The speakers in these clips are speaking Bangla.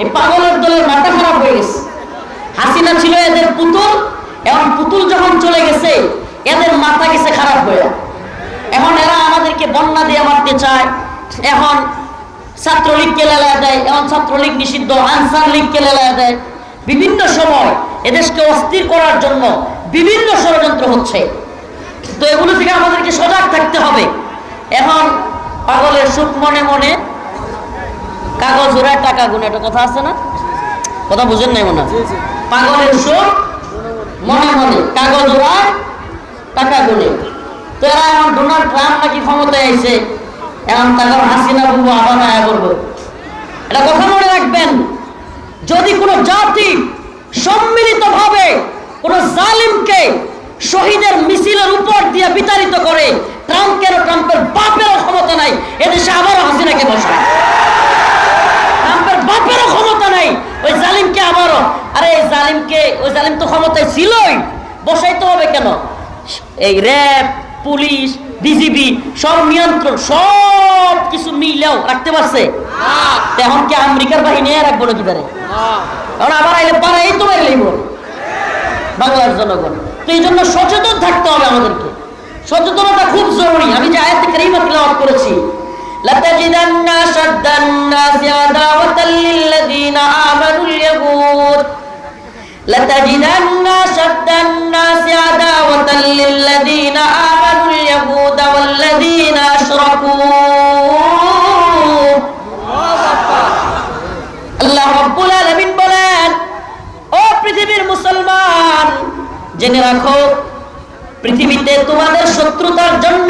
এই পাগলের দলের মাথা খারাপ হয়ে গেছে। হাসিনা ছিল এদের পুতুল এবং পুতুল যখন চলে গেছে, এদের মাথা গেছে খারাপ হয়ে। এখন এরা আমাদেরকে বন্যা দিয়ে মারতে চায়। এখন ছাত্রলীগকে লেলা দেয়, এখন ছাত্রলীগ নিষিদ্ধ, আনসার লীগকে লেলা দেয়। বিভিন্ন সময় এদেশকে অস্থির করার জন্য বিভিন্ন ষড়যন্ত্র হচ্ছে। তো এগুলো থেকে আমাদেরকে সজাগ থাকতে হবে। এখন পাগলের সুখ মনে মনে কাগজ ওরা টাকা গুনে একটা কথা আছে না? কথা বুঝেন নাই মনে? পাগলের সুখ মনে মনে কাগজ ওরা টাকা গুনে। তো এরা এখন ডোনাল্ড ট্রাম্প নাকি ক্ষমতায় আইছে? এখন তারপর হাসিনা বুবু আবার আয়া করব। এটা কথা মনে রাখবেন যদি কোনো জাতি সম্মিলিতভাবে কোনো জালিমকে শহীদের মিছিলের উপর দিয়ে বিতাড়িত করে ট্রাম্পের ট্রাম্পের বাপেরও ক্ষমতা নাই? এদেশে আবারও হাসিনাকে বসায়। বাপেরও ক্ষমতা নাই ওই জালিমকে আবারও। আরে এই জালিমকে ওই জালিম তো ক্ষমতায় ছিলই বসাইতে হবে কেন? এই র্যাব পুলিশ বিজিবি সব নিয়ন্ত্রণ সব কিছু মিলেও রাখতে পারছে। এখন কি আমেরিকার বাহিনী রাখব নাকি পারে কারণ আবার আইলে পাড়াই তো বাইরে বাংলার জনগণ। তো এই জন্য সচেতন থাকতে হবে আমাদেরকে। সচেতনতা খুব জরুরি। আমি যে আয়াত থেকে তিলাওয়াত করেছি لتجدن أشد الناس عداوة للذين آمنوا اليهود لتجدن أشد الناس عداوة للذين آمنوا اليهود والذين أشركوا আল্লাহ রব্বুল আলামিন বলেন ও পৃথিবীর মুসলমান জেনে রাখো পৃথিবীতে তোমাদের শত্রুতার জন্য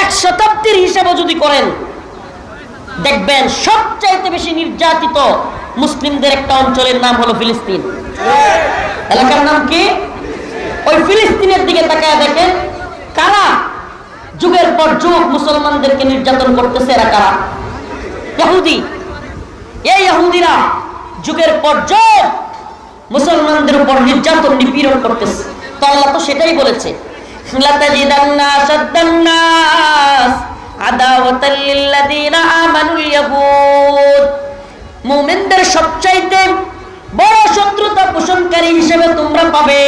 এক শতাব্দীর হিসাবে যদি করেন, দেখবেন সবচাইতে বেশি নির্যাতিত মুসলিমদের একটা অঞ্চলের নাম হলো ফিলিস্তিন। এলাকার নাম কি? ওই ফিলিস্তিনের দিকে তাকায় দেখেন, কারা যুগের পর যুগ মুসলমানদেরকে নির্যাতন করতেছে, এরা কারা? ইহুদি এই ইহুদিরা যুগের পর যুগ মুসলমানদের উপর নির্যাতন নিপীড়ন করতেছে। তো আল্লাহ তো সেটাই বলেছে। লাতাজিদান্না শাদ্দান্নাস আদাওয়াতাল লিল্লাযিনা আমানুল ইয়াহুদ মুমিনদের সবচাইতে বড় শত্রুতা পোষণকারী হিসেবে তোমরা পাবে।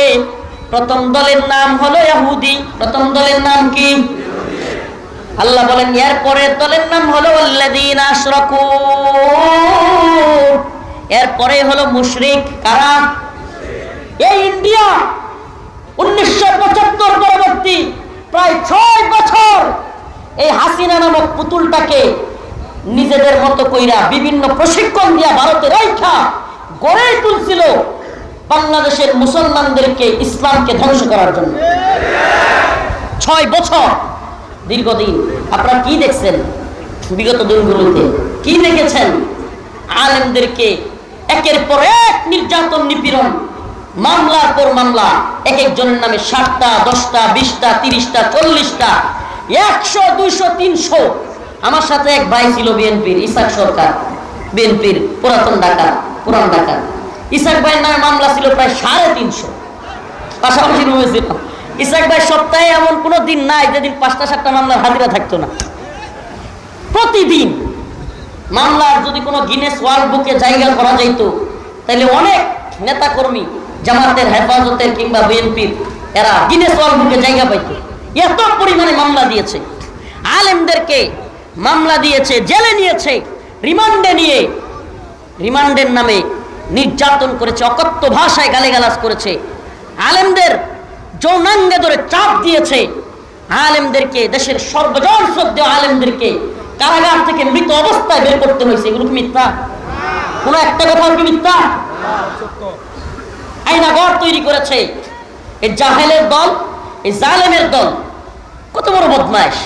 প্রথম দলের নাম হলো ইহুদি। প্রথম দলের নাম কি? আল্লাহ বলেন, এর পরের দলের নাম হলো আল্লাযীনা আশরাকু। এরপরে হলো মুশরিক। কারা? এই ইন্ডিয়া। উনিশশো পঁচাত্তর পরবর্তী প্রায় ছয় বছর এই হাসিনা নামক পুতুলটাকে নিজেদের মতো কইরা বিভিন্ন প্রশিক্ষণ দিয়া ভারতে রাইখা গড়েই তুলছিল বাংলাদেশের মুসলমানদেরকে ইসলামকে ধ্বংস করার জন্য। ছয় বছর দীর্ঘদিন। আপনারা কি দেখছেন? বিগত দিনগুলোতে কি দেখেছেন? আলেমদেরকে একের পর এক নির্যাতন নিপীড়ন মামলার পর মামলা এক একজনের নামে ষাটটা দশটা, বিশটা, তিরিশটা, চল্লিশটা, একশো, দুইশো, তিনশো। আমার সাথে এক ভাই ছিল বিএনপির, ইসাক সরকার, বিএনপির পুরাতন ঢাকা পুরান ঢাকা ইসাক ভাইয়ের নামে মামলা ছিল প্রায় সাড়ে তিনশো। পাশাপাশি রুমে ইসাক ভাই সপ্তাহে এমন কোনো দিন নাই যেদিন পাঁচটা, সাতটা মামলার হাজিরা থাকতো না। প্রতিদিন মামলার যদি কোনো গিনেস ওয়ার্ল্ড বুকে জায়গা করা যাইতো তাহলে অনেক নেতা কর্মী জামাতের হেফাজতের কিংবা বিএনপির, এরা গিনেস বুকে জায়গা পাইতো। এত পরিমাণে মামলা দিয়েছে। আলেমদেরকে মামলা দিয়েছে, জেলে নিয়েছে, রিমান্ডে নিয়ে, রিমান্ডের নামে নির্যাতন করেছে, অকথ্য ভাষায় গালিগালাজ করেছে। আলেমদের যৌনাঙ্গে ধরে চাপ দিয়েছে। আলেমদেরকে, দেশের সর্বজন শ্রদ্ধেয় আলেমদেরকে কারাগার থেকে মৃত অবস্থায় বের করতে হয়েছে। এগুলো মিথ্যা? কোন একটা কথা কি মিথ্যা? আইনাগর তৈরি করেছে। এই জাহেলের দল এই জালেমের দল কত বড় বদমাইশ।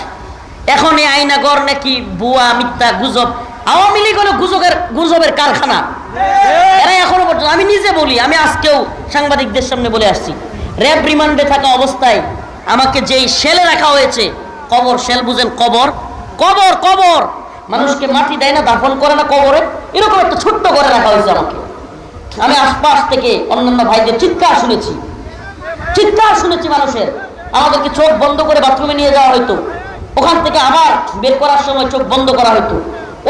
এখন এই আইনাগর নাকি বুয়া মিথ্যা গুজব আওয়ামী লীগ হলো গুজবের গুজবের কারখানা। এরা এখনও পর্যন্ত আমি নিজে নিজে বলি আমি আজকেও সাংবাদিকদের সামনে বলে আসছি। র্যাব রিমান্ডে থাকা অবস্থায় আমাকে যেই সেলে রাখা হয়েছে কবর সেল বুঝেন কবর কবর কবর। মানুষকে মাটি দেয় না দাফন করে না কবরে এরকম একটা ছোট্ট করে রাখা হয়েছে আমাকে। আমি আশপাশ থেকে অন্যান্য ভাইদের চিৎকার শুনেছি। চিৎকার শুনেছি মানুষের। আমাদেরকে চোখ বন্ধ করে বাথরুমে নিয়ে যাওয়া হতো ওখান থেকে আবার বের করার সময় চোখ বন্ধ করা হতো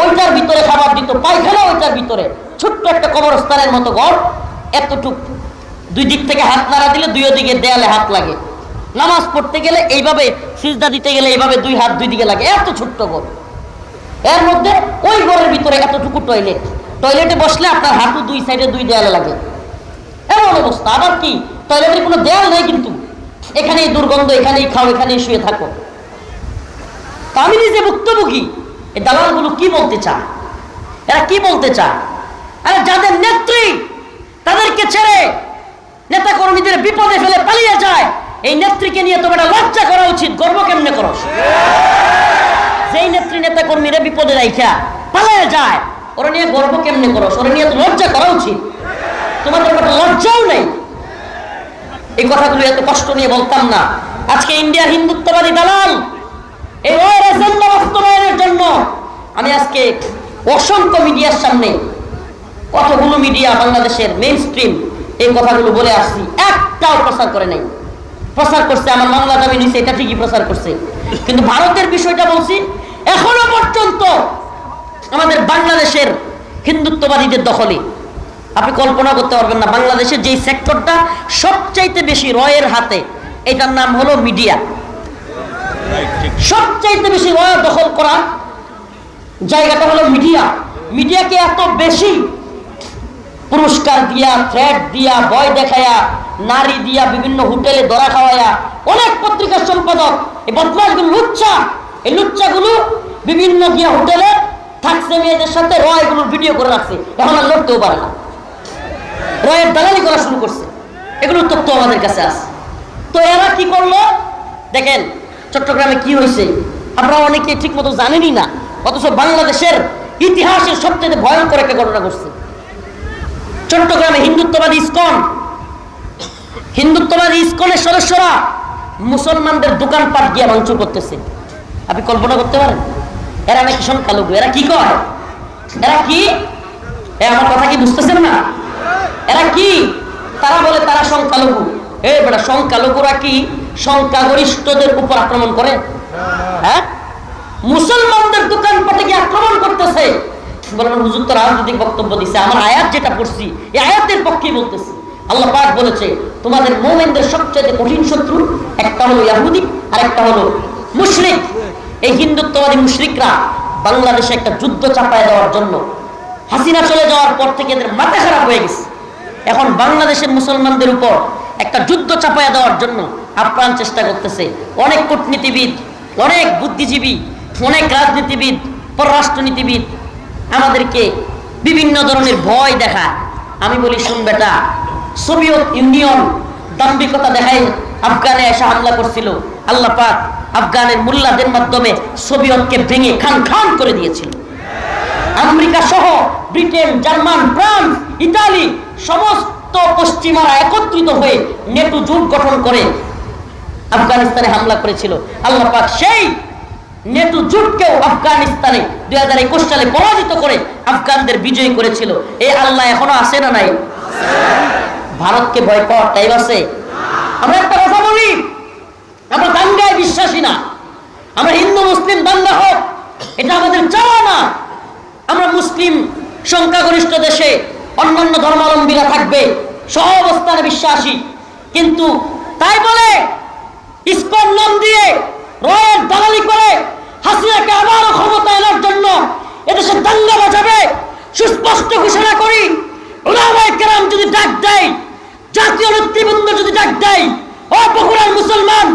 ওইটার ভিতরে খাবার দিত, পায়খানা ওইটার ভিতরে। ছোট্ট একটা কবরস্থানের মতো ঘর। এতটুক। দুই দিক থেকে হাত নাড়া দিলে দুই দিকে দেয়ালে হাত লাগে। নামাজ পড়তে গেলে এইভাবে সিজদা দিতে গেলে এইভাবে দুই হাত দুই দিকে লাগে। এত ছোট্ট ঘর। এর মধ্যে ওই ঘরের ভিতরে এতটুকু টয়লেট টয়লেটে বসলে আপনার হাঁটু দুই সাইডে দুই দেয়ালে লাগে। এমন অবস্থা। আবার কি? টয়লেটের কোনো দেয়াল নেই কিন্তু। এখানেই দুর্গন্ধ, এখানেই খাও, এখানেই শুয়ে থাকো। তা আমি নিজে ভুক্তভোগী। এই দালালগুলো কি বলতে চায়? এরা কি বলতে চায়? আরে যাদের নেত্রী, তাদেরকে ছেড়ে নেতা কর্মীদের বিপদে ফেলে পালিয়ে যায়। এই নেত্রীকে নিয়ে তোমার লজ্জা করা উচিত। গর্ব কেমনে করো? যেই নেত্রী নেতা কর্মীরা বিপদে রাইখা পালিয়ে যায় ওরা নিয়ে গর্ব কেমনে করো? ওরা নিয়ে লজ্জা করা উচিত। তোমাদের একটা লজ্জাও নেই। এই কথাগুলো এত কষ্ট নিয়ে বলতাম না। আজকে ইন্ডিয়ার হিন্দুত্ববাদী দালাল এই এজেন্ডা বাস্তবায়নের জন্য আমি আজকে অসংখ্য মিডিয়ার সামনে কতগুলো মিডিয়া বাংলাদেশের মেইন স্ট্রিম এই কথাগুলো বলে আসছি, একটাও প্রচার করে নাই। প্রচার করছে, আমার মামলা দাবি নিছে, এটা ঠিকই প্রচার করছে। কিন্তু ভারতের বিষয়টা বলছি, এখনও পর্যন্ত আমাদের বাংলাদেশের হিন্দুত্ববাদীদের দখলে। আপনি কল্পনা করতে পারবেন না, বাংলাদেশের যেই সেক্টরটা সবচাইতে বেশি রয়ের হাতে, এটার নাম হলো মিডিয়া। সবচাইতে বেশি রয় দখল করা জায়গাটা হলো মিডিয়া। মিডিয়াকে এত বেশি পুরস্কার দিয়া থ্রেড দিয়া, ভয় দেখায়া, নারী দিয়া, বিভিন্ন হোটেলে ধরা খাওয়ায়া, অনেক পত্রিকার সম্পাদক, এই বদমাসগুলো লুচ্চা এই লুচ্চাগুলো বিভিন্ন গিয়া হোটেলে থাকছে মেয়েদের সাথে রয়গুলোর ভিডিও করে রাখছে। এখন আর লড়তেও পারে না। রয়ের দালালি করা শুরু করছে। এগুলোর তথ্য আমাদের কাছে আছে। তো এরা কি করল? দেখেন, চট্টগ্রামে কি হয়েছে? আপনারা অনেকে ঠিক মতো জানেনই না, অথচ বাংলাদেশের ইতিহাসের সবচেয়ে ভয়ঙ্কর একটা ঘটনা ঘটছে। চট্টগ্রামে হিন্দুত্ববাদী ইস্কন। হিন্দুত্ববাদী ইস্কনের সদস্যরা মুসলমানদের দোকানপাট গিয়ে ভাঙচুর করতেছে। আপনি কল্পনা করতে পারেন? এরা নাকি সংখ্যালঘু, এরা কি কয়? এরা কি? আমার কথা কি বুঝতেছেন না? এরা কি? তারা বলে তারা সংখ্যালঘু। এ, বেটা, সংখ্যালঘুরা কি সংখ্যাগরিষ্ঠদের উপর আক্রমণ করে? হ্যাঁ? মুসলমানদের দোকানপাটে কি আক্রমণ করতেছে। রাজনৈতিক বক্তব্য যেটা এই আল্লাহ বলেছে, তোমাদের মোমেনদের সবচেয়ে কঠিন শত্রু একটা হলো ইয়াহুদি আর একটা হলো মুশরিক। এই হিন্দুত্ববাদী মুশরিকরা বাংলাদেশে একটা যুদ্ধ চাপায় দেওয়ার জন্য হাসিনা চলে যাওয়ার পর থেকে এদের মাথা খারাপ হয়ে গেছে। এখন বাংলাদেশের মুসলমানদের উপর একটা যুদ্ধ চাপায়া দেওয়ার জন্য আপ্রাণ চেষ্টা করতেছে অনেক কূটনীতিবিদ, অনেক বুদ্ধিজীবী, অনেক রাজনীতিবিদ, পররাষ্ট্রনীতিবিদ। আমাদেরকে বিভিন্ন ধরনের ভয় দেখা। আমি বলি, শুন বেটা, সোভিয়েত ইউনিয়ন দাম্ভিকতা দেখায় আফগানে এসে হামলা করছিল। আল্লাহ পাক আফগানের মোল্লাদের মাধ্যমে সোভিয়েতকে ভেঙে খান খান করে দিয়েছিল। আমেরিকা সহ ব্রিটেন, জার্মান, ফ্রান্স, ইতালি সমস্ত পশ্চিমারা একত্রিত হয়ে জোট গঠন করে আফগানিস্তানে হামলা করেছিল। আল্লাহ পাক সেই নেটো জোটকেও আফগানিস্তানে দুই হাজার একুশ সালে পরাজিত করে আফগানদের বিজয়ী করেছিল। এই আল্লাহ এখনও আছে না নাই? ভারতকে ভয় পাওয়ার টাইম আছে। আমরা একটা কথা বলি আমরা দাঙ্গায় বিশ্বাসী না আমরা হিন্দু মুসলিম দাঙ্গা হোক এটা আমাদের চাওয়া না আমরা মুসলিম সংখ্যাগরিষ্ঠ দেশে অন্যান্য ধর্মাবলম্বীরা থাকবে সহ অবস্থানে বিশ্বাসী। কিন্তু তাই বলে ইস্কন নাম দিয়ে রয়ের দালালি করে হাসিনাকে আবারও ক্ষমতা এনার জন্য এদেশে দাঙ্গা বাজাবে, সুস্পষ্ট ঘোষণা করি কেরাম যদি ডাক দেয়, জাতীয় নেতৃবৃন্দ যদি ডাক দেয় ও মুসলমান,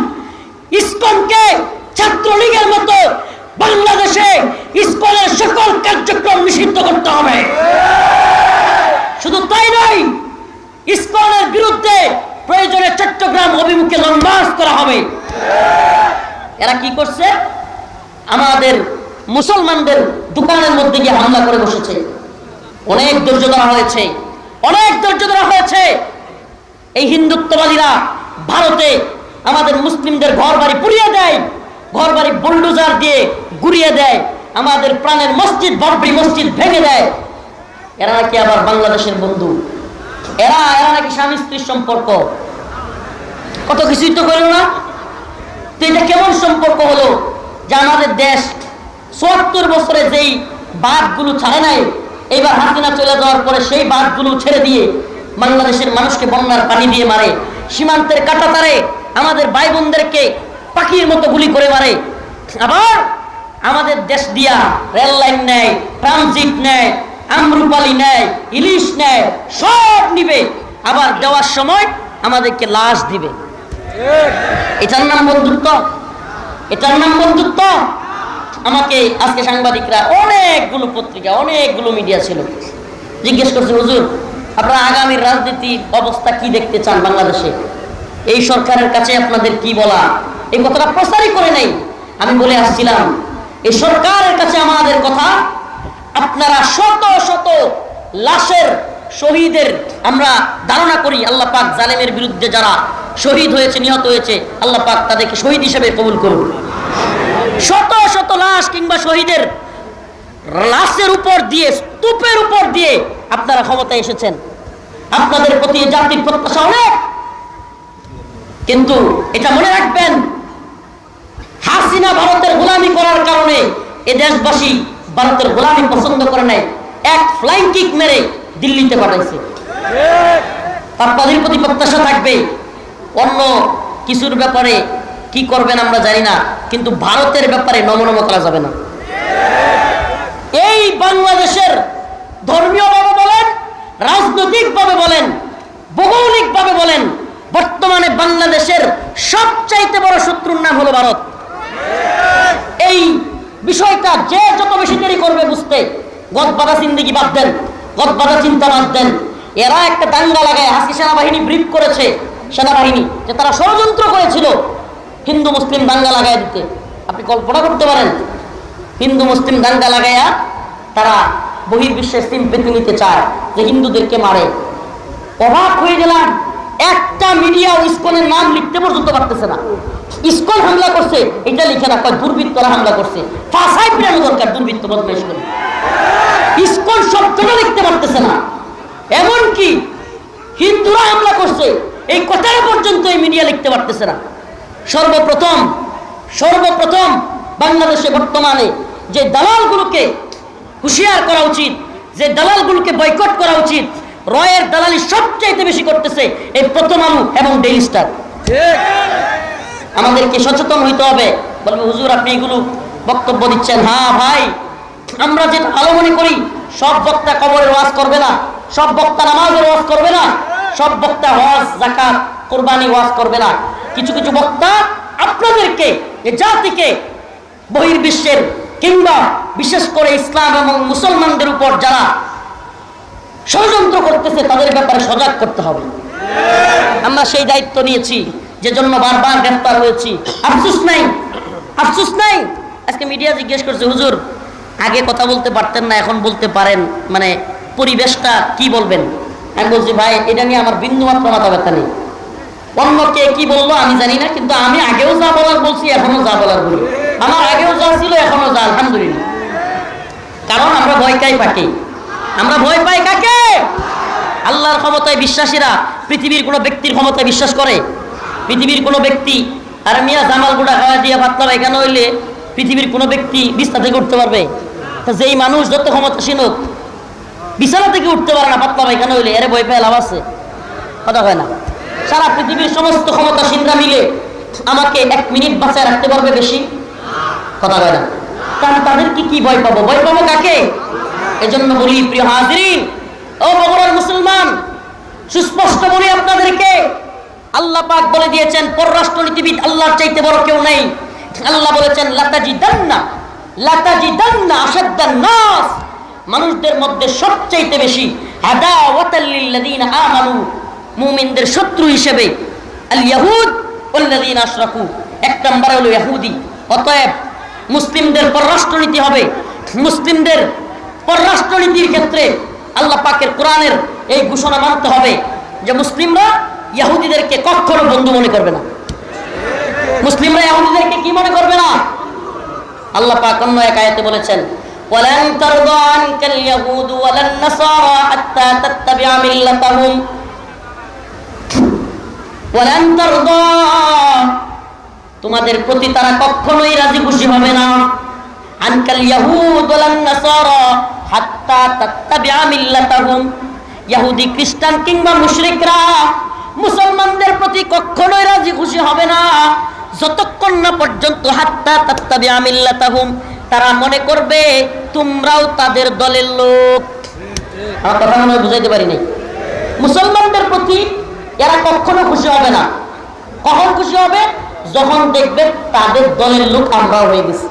ইসকনকে ছাত্রলীগের মতো বাংলাদেশে ইসকনের সকল কার্যক্রম নিষিদ্ধ করতে হবে। শুধু তাই নয় ইসকনের বিরুদ্ধে প্রয়োজনে চট্টগ্রাম অভিমুখে লং মার্চ করা হবে। এরা কি করছে? আমাদের মুসলমানদের দোকানের মধ্যে গিয়ে হামলা করে বসেছে। অনেক ধৈর্য ধরা হয়েছে। অনেক ধৈর্য ধরা হয়েছে। এই হিন্দুত্ববাদীরা ভারতে আমাদের মুসলিমদের ঘর বাড়ি পুড়িয়ে দেয়। ঘর বাড়ি বুলডোজার দিয়ে গুড়িয়ে দেয়, আমাদের প্রাণের মসজিদ বড়বড়ি মসজিদ ভেঙে দেয়। এরা নাকি আবার বাংলাদেশের বন্ধু? এরা এরা নাকি স্বামী স্ত্রীর সম্পর্ক? কত কিছুই তো করল না। তো এটা কেমন সম্পর্ক হলো যে আমাদের দেশ চুয়াত্তর বছরে যেই বাঘগুলো ছাড়ে নাই, এইবার হাসিনা চলে যাওয়ার পরে সেই বাঘগুলো ছেড়ে দিয়ে বাংলাদেশের মানুষকে বন্যার পানি দিয়ে মারে। সীমান্তের কাটা তারে আমাদের ভাই বোনদেরকে পাখির মতো গুলি করে মারে। আবার আমাদের দেশ দিয়া রেল লাইন নেয়, ট্রানজিট নেয়, আমরুপালি নেয়, ইলিশ নেয়, সব নিবে। আবার দেওয়ার সময় আমাদেরকে লাশ দিবে। এটার নাম বন্ধুত্ব? এটার নাম বন্ধুত্ব? আমাকে আজকে সাংবাদিকরা অনেকগুলো পত্রিকা, অনেকগুলো মিডিয়া ছিল। জিজ্ঞেস করছে, হুজুর, আপনারা আগামীর রাজনীতি অবস্থা কি দেখতে চান বাংলাদেশে? এই সরকারের কাছে আপনাদের কি বলা? এই কথাটা প্রচারই করে নেই। আমি বলে আসছিলাম, এই সরকারের কাছে আমাদের কথা, আপনারা শত শত লাশের শহীদের আমরা ধারণা করি, আল্লাহ পাক জালেমের বিরুদ্ধে যারা শহীদ হয়েছে, নিহত হয়েছে, আল্লাহ পাক তাদেরকে শহীদ হিসেবে কবুল করুন। শত শত লাশ কিংবা শহীদের লাশের উপর দিয়ে, স্তূপের উপর দিয়ে আপনারা ক্ষমতায় এসেছেন। আপনাদের প্রতি জাতির প্রত্যাশা অনেক। কিন্তু এটা মনে রাখবেন হাসিনা ভারতের গোলামি করার কারণে এ দেশবাসী ভারতের গোলামি পছন্দ করে নাই। এক ফ্লাইং কিক মেরে দিল্লিতে পাঠাইছে। আপনাদের প্রতি প্রত্যাশা থাকবে। অন্য কিছুর ব্যাপারে কি করবেন আমরা জানি না, কিন্তু ভারতের ব্যাপারে নমনম করা যাবে না। এই বাংলাদেশের ধর্মীয়ভাবে বলেন, রাজনৈতিকভাবে বলেন, ভৌগোলিকভাবে বলেন, বর্তমানে বাংলাদেশের সবচাইতে বড় শত্রুর নাম হলো ভারত। এই বিষয়টা যে যত বেশি দেরি করবে বুঝতে, গদবাদা জিন্দিগি বাদ দেন, গদবাদা চিন্তা বাদ দেন। এরা একটা দাঙ্গা লাগায়, হাসি সেনাবাহিনী ব্রিফ করেছে, সেনাবাহিনী, যে তারা ষড়যন্ত্র করেছিল হিন্দু মুসলিম দাঙ্গা লাগায় দিতে। আপনি কল্পনা করতে পারেন, হিন্দু মুসলিম দাঙ্গা লাগাইয়া তারা বহির্বিশ্বের সিম্পেতি নিতে চায় যে হিন্দুদেরকে মারে। অবাক হয়ে গেলাম, একটা মিডিয়া ইসকনের নাম লিখতে পর্যন্ত পারতেছে না। ইসকন হামলা করছে, এটা লিখে কয় দুর্বৃত্তরা হামলা করছে। ফাঁসাই ফিরানো দরকার দুর্বৃত্ত বদমাইশ করে। ইসকন শব্দটা লিখতে পারতেছে না। এমনকি হিন্দুরা হামলা করছে, এই কথাটা পর্যন্ত এই মিডিয়া লিখতে পারতেছে না। সর্বপ্রথম সর্বপ্রথম বাংলাদেশে বর্তমানে যে দালালগুলোকে হুঁশিয়ার করা উচিত, যে দালালগুলোকে বয়কট করা উচিত, রয়ের দালালি সবচাইতে বেশি করতেছে এই প্রথম আলু এবং ডেইলি স্টার। আমাদেরকে সচেতন হইতে হবে। বলবে হুজুর, আপনি এগুলো বক্তব্য দিচ্ছেন। হ্যাঁ ভাই, আমরা যেটা ভালো মনে করি, সব বক্তা কবরের ওয়াজ করবে না, সব বক্তা নামাজের ওয়াজ করবে না, সব বক্তা ওয়াজ জাকাত কোরবানি ওয়াজ করবে না। কিছু কিছু বক্তা আপনাদেরকে, এ জাতিকে বহির্বিশ্বের কিংবা বিশেষ করে ইসলাম এবং মুসলমানদের উপর যারা ষড়যন্ত্র করতেছে, তাদের ব্যাপারে সজাগ করতে হবে। আমরা সেই দায়িত্ব নিয়েছি। যে জন্য বারবার গ্রেফতার হয়েছি। আফসুস নাই আফসুস নাই। আজকে মিডিয়া জিজ্ঞেস করছে, হুজুর, আগে কথা বলতে পারতেন না, এখন বলতে পারেন। মানে পরিবেশটা কি বলবেন? আমি বলছি, ভাই, এটা নিয়ে আমার বিন্দু মাত্র মাথা ব্যথা নেই। অন্য কে কি বলল আমি জানি না, কিন্তু আমি আগেও যা বলার বলছি এখনও যা বলার বলি। আমার আগেও যা ছিল এখনও যা, আলহামদুলিল্লাহ। কারণ আমরা ভয় পাই পাকে আমরা ভয় পাই কাকে? আল্লাহর ক্ষমতায় বিশ্বাসীরা, পৃথিবীর কোনো ব্যক্তির ক্ষমতায় বিশ্বাস করে? পৃথিবীর কোনো ব্যক্তি, আর মিয়া জামাল গুড়া খাওয়া দিয়ে পাতলা এখানে হইলে? পৃথিবীর কোনো ব্যক্তি বিস্তার থেকে উঠতে পারবে? তো যেই মানুষ যত ক্ষমতাসীন হোক, বিছানা থেকে উঠতে পারে না পাতলা এখানে হইলে? এরে ভয় পেয়ে লাভ আছে? কথা হয় না? সারা পৃথিবীর সমস্ত ক্ষমতাসীনরা মিলে আমাকে এক মিনিট বাঁচায় রাখতে পারবে বেশি? কথা হয় না? তাহলে তাদেরকে কি কি ভয় পাবো? ভয় পাবো কাকে? এজন্য বলি, প্রিয় হাজিরিন, ও মুসলমান, সুস্পষ্ট বলি আপনাদেরকে আল্লাহ পাক বলে দিয়েছেন পররাষ্ট্র নীতিবিদ আল্লাহর চাইতে বড় কেউ নেই। আল্লাহ বলেছেন লাতাজি দান্না লাতাজি দান্না আসাদ্দান নাস। মানুষদের মধ্যে সবচাইতে বেশি আদাওয়াতাল্লিল্লাযীনা আমানু, মুমিনদের শত্রু হিসেবে আল ইয়াহুদ ওয়াল্লাযীনা আশরাকু। এক নম্বরে হলো ইহুদি অতএব মুসলিমদের পররাষ্ট্রনীতি হবে। মুসলিমদের পররাষ্ট্রনীতির ক্ষেত্রে আল্লাহ পাকের কোরআনের এই ঘোষণা মানতে হবে যে মুসলিমরা ইয়াহুদিদেরকে কখনো বন্ধু মনে করবে না মুসলিমরা ইয়াহুদিদেরকে কি মনে করবে না আল্লাহ পাক অন্য এক আয়াতে বলেছেন ولن ترضى عنك اليهود ولا النصارى حتى تتبع ملتهم ولن ترضى তোমাদের প্রতি তারা কখনোই রাজি খুশি হবে না আনকাল ইয়াহুদ ওয়ালান নাসারা হাত্তা তাত্তাবিআ মিল্লাতাহুম ইহুদি খ্রিস্টান কিংবা মুশরিকরা মুসলমানদের প্রতি কখনোই রাজি খুশি হবে না। যতক্ষণ না পর্যন্ত হাত্তা মিল্লাতাহুম, তারা মনে করবে তোমরাও তাদের দলের লোক। বুঝাইতে পারি নাই মুসলমানদের প্রতি এরা কখনো খুশি হবে না। কখন খুশি হবে? যখন দেখবে তাদের দলের লোক আমরাও হয়ে গেছি।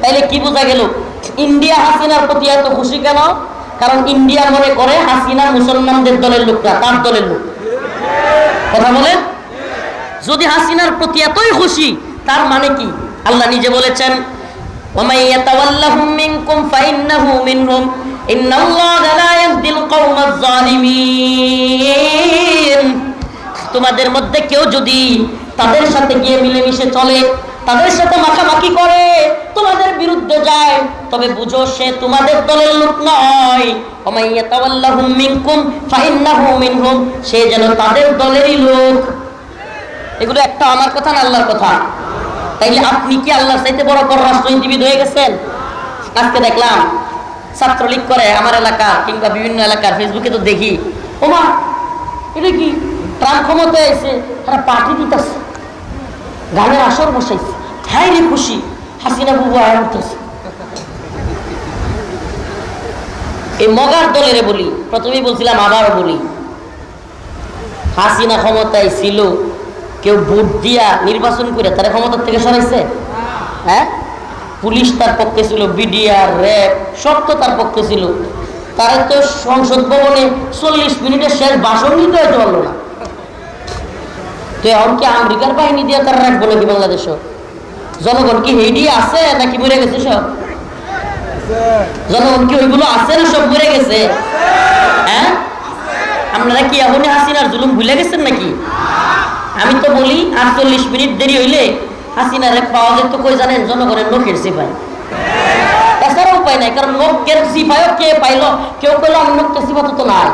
তাইলে কি বোঝা গেল? ইন্ডিয়া হাসিনার প্রতি এত খুশি কেন? কারণ ইন্ডিয়া মনে করে হাসিনা মুসলমানদের দলের লোকটা, তার দলের লোক। কথা বলেন? যদি হাসিনার প্রতি এতই খুশি, তার মানে কি? আল্লাহ নিজে বলেছেন তোমাদের মধ্যে কেউ যদি তাদের সাথে গিয়ে মিলেমিশে চলে, তাদের সাথে মাখামাখি করে তোমাদের বিরুদ্ধে যায়, তবে বুঝো সে তোমাদের দলের লোক নয়। সে যেন তাদের দলেরই লোক। এগুলো একটা আমার কথা না আল্লাহর কথা? তাইলে আপনি কি আল্লাহর চাইতে বড় বড় পররাষ্ট্রনীতিবিদ হয়ে গেছেন? আজকে দেখলাম ছাত্রলীগ করে আমার এলাকা কিংবা বিভিন্ন এলাকার ফেসবুকে তো দেখি। ওমা, এটা কি? ট্রাম্প ক্ষমতায় এসে তারা পার্টি দিতেছে। গানের আসর বসাইছে। হ্যাঁ খুশি। হাসিনা বুবু আয় উঠতেছে এই মগার দলের বলি, প্রথমেই বলছিলাম আবারও বলি, হাসিনা ক্ষমতায় ছিল, কেউ ভোট দিয়া নির্বাচন করে তারা ক্ষমতার থেকে সরাইছে? হ্যাঁ? পুলিশ তার পক্ষে ছিল, বিডিআর, র্যাব, সব তো তার পক্ষে ছিল। তারা তো সংসদ ভবনে চল্লিশ মিনিটের শেষ ভাষণ নিতে হইতে পারল না। তো এখন কি আমেরিকার বাহিনী দিয়ে তারা রাখব নাকি বাংলাদেশও? জনগণ কি হেডি আছে নাকি মরে গেছে সব জনগণ কি ওইগুলো আছে না সব মরে গেছে? হ্যাঁ আপনারা কি এখনই হাসিনার জুলুম ভুলে গেছেন নাকি? আমি তো বলি, আটচল্লিশ মিনিট দেরি হইলে হাসিনার পাওয়া যেত কই জানেন, জনগণের নখের সিপাই। এছাড়া উপায় নাই, কারণ নখের সিপাইও কে পাইলো? কেউ পেল আমি নখের সিপা তো নাই।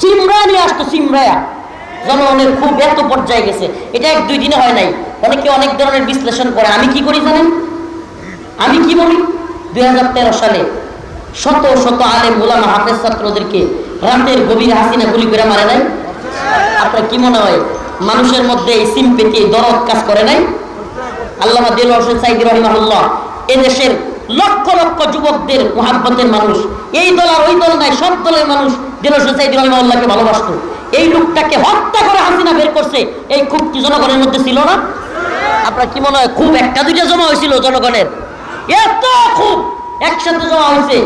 চিমরা নিয়ে আসতো চিমরায়া জনগণের খুব এত পর্যায়ে গেছে। এটা এক দুই দিনে হয় নাই। অনেকে অনেক ধরনের বিশ্লেষণ করে। আমি কি করি জানেন? আমি কি বলি? দুই সালে শত শত আলেম গোলামা হাফেজ ছাত্রদেরকে রাতের গভীর হাসিনা গুলি করে মারে নাই? আপনার কি মনে হয়, মানুষের মধ্যে এই সিম্পেতি দরদ কাজ করে নাই? সাইদি রহিমাহুল্লাহ, এদেশের লক্ষ লক্ষ যুবকদের মহাব্বতের মানুষ, এই দল আর ওই দল নাই, সব দলের মানুষ দিল ভালোবাসতো। এই লোকটাকে হত্যা করে হাসিনা বের করছে। এই খুব জনগণের মধ্যে ছিল না? আপনার কি মনে হয়, খুব একটা দুইটা জমা হয়েছিল জনগণের? এত খুব! একসাথে জমা হয়েছে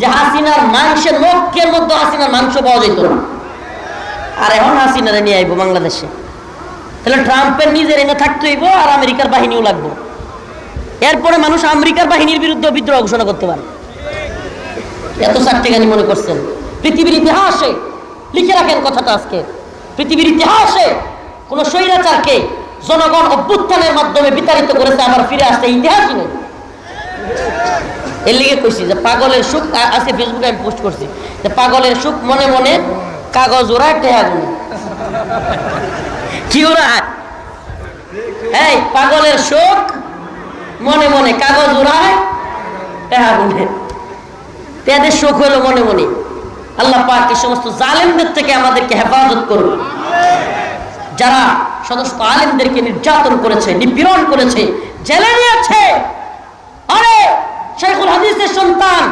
যে হাসিনার মাংসের লক্ষ্যের মধ্যে হাসিনার মাংস পাওয়া যেত আর এখন হাসিনারে নিয়ে আইব বাংলাদেশে। তাহলে ট্রাম্পের নিজের এনে থাকতে হইব আর আমেরিকার বাহিনীও লাগবো। এরপরে মানুষ আমেরিকার বাহিনীর বিরুদ্ধে বিদ্রোহ ঘোষণা করতে পারে। এত চারটেখানি মনে করছেন। পৃথিবীর ইতিহাসে লিখে রাখেন কথাটা আজকে। পৃথিবীর ইতিহাসে কোন স্বৈরাচারকে জনগণ অভ্যুত্থানের মাধ্যমে বিতাড়িত করেছে, আবার ফিরে আসছে ইতিহাসই নেই। এর লিগে কইছি যে পাগলের সুখ আ- আজকে ফেসবুকে, আমি পোস্ট করছি। যে পাগলের সুখ মনে মনে কাগজ ওড়ায় টেহা গুনে কি ওড়ায় এই, পাগলের সুখ মনে মনে কাগজ ওড়ায় টেহা গুনে তাদের সুখ হলো মনে মনে। আল্লাহ পাক এই সমস্ত জালেমদের থেকে আমাদেরকে হেফাজত করুন। যারা সমস্ত আলেমদেরকে নির্যাতন করেছে, নিপীড়ন করেছে, জেলে নিয়েছে। আরে, শেখুল হাদিসের সন্তান।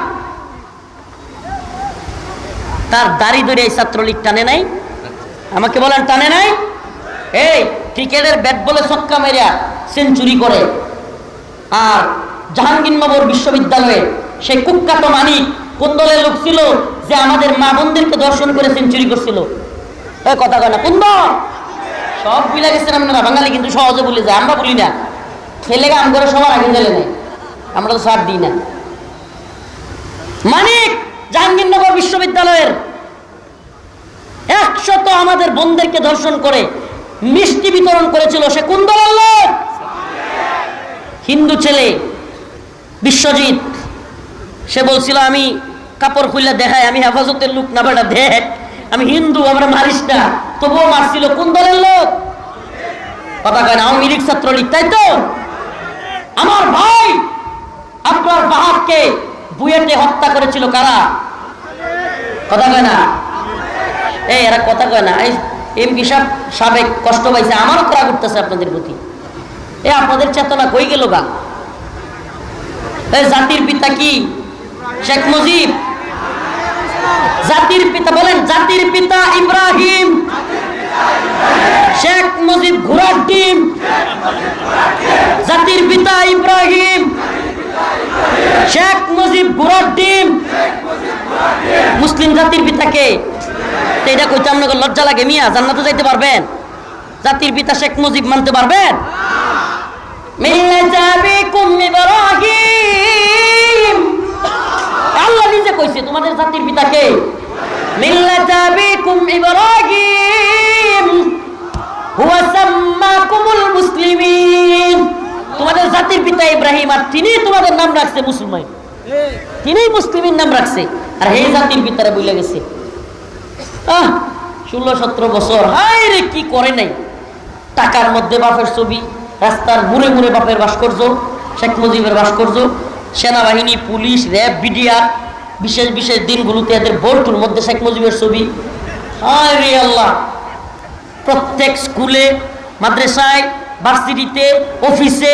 তার দাড়ি ধরে এই ছাত্রলীগ টানে নাই? আমাকে বলেন, টানে নাই? এই, ক্রিকেটের ব্যাট বলে ছক্কা মেরিয়া, সেঞ্চুরি করে। আর জাহাঙ্গীরনগর বিশ্ববিদ্যালয়ে সেই কুখ্যাত মানিক কোন দলের লোক ছিল যে আমাদের মা বোনদেরকে দর্শন করে সেঞ্চুরি করছিল? কথা কয় না, কোন সব ভুলে গেছেন আপনারা, বাঙালি কিন্তু সহজে বলে যায়, আমরা বলি না। ছেলে কাম করে সবার আগে জেলে নেই আমরা তো সার দিই না। মানিক, জাহাঙ্গীরনগর বিশ্ববিদ্যালয়ের একশত আমাদের বোনদেরকে ধর্ষণ করে মিষ্টি বিতরণ করেছিল সে কোন দলের হিন্দু ছেলে, বিশ্বজিৎ। সে বলছিল, আমি কাপড় খুললে দেখায়, আমি হেফাজতের লোক না বেটা, দেখ। আমি হিন্দু, আমরা মারিস না তবুও মারছিল কোন দলের লোক? কথা কয় না আওয়ামী লীগ ছাত্রলীগ, তাই তো? আমার ভাই আপনার বাহাবকে বুয়েটে হত্যা করেছিল কারা? কথা কয় না? এই, এরা কথা কয় না। এমপি সাহেব সাবেক কষ্ট পাইছে, আমারও করা করতেছে আপনাদের প্রতি। এ, আপনাদের চেতনা কই গেল বা? জাতির পিতা কি? শেখ মুজিব? জাতির পিতা, বলেন, জাতির পিতা ইব্রাহিম। শেখ মুজিব ঘোড়ার ডিম। জাতির পিতা ইব্রাহিম। শেখ মুজিব ঘোড়ার ডিম। মুসলিম জাতির পিতাকে এটা কইতে আপনাকে লজ্জা লাগে, মিয়া, জান্নাতে যাইতে পারবেন? জাতির পিতা শেখ মুজিব মানতে পারবেন? মিল্লাত আবিকুম ইব্রাহিম। আল্লাহ নিজে কইছে, তোমাদের জাতির পিতাকে মিল্লাত আবিকুম ইব্রাহিম, হুয়া সাম্মাকুমুল মুসলিমিন। তোমাদের জাতির পিতা ইব্রাহিম আর তিনি তোমাদের নাম রাখছে মুসলমান তিনিই মুসলিমের নাম রাখছে। আর এই জাতির পিতারা বইলে গেছে। আহ, ষোলো, সতেরো বছর, হায় রে, কি করে নাই? টাকার মধ্যে বাপের ছবি, রাস্তার মুড়ে মুড়ে বাপের ভাস্কর্য, শেখ মুজিবের ভাস্কর্য সেনাবাহিনী, পুলিশ, র্যাব, বিডিআর, বিশেষ বিশেষ দিনগুলোতে এদের বোর্ডুর মধ্যে শেখ মুজিবের ছবি। আল্লাহ! প্রত্যেক স্কুলে, মাদ্রাসায়, ভার্সিটিতে, অফিসে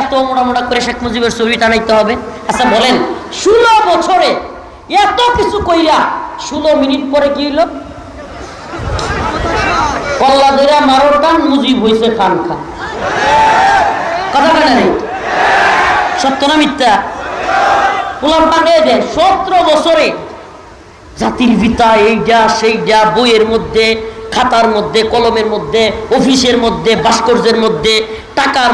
এত মোটা মোটা করে শেখ মুজিবের ছবি টানাইতে হবে। আচ্ছা বলেন, ষোলো বছরে এত কিছু কইরা ষোলো মিনিট পরে কি হইল? কল্লা দইরা মারো টান মুজিব হইছে খান খান। কথা কেনা সত্য না মিথ্যা? গোলাম দেয় সতেরো বছরে জাতির পিতা এইটা সেইটা বইয়ের মধ্যে, খাতার মধ্যে, কলমের মধ্যে, অফিসের মধ্যে, ভাস্কর্যের মধ্যে, টাকার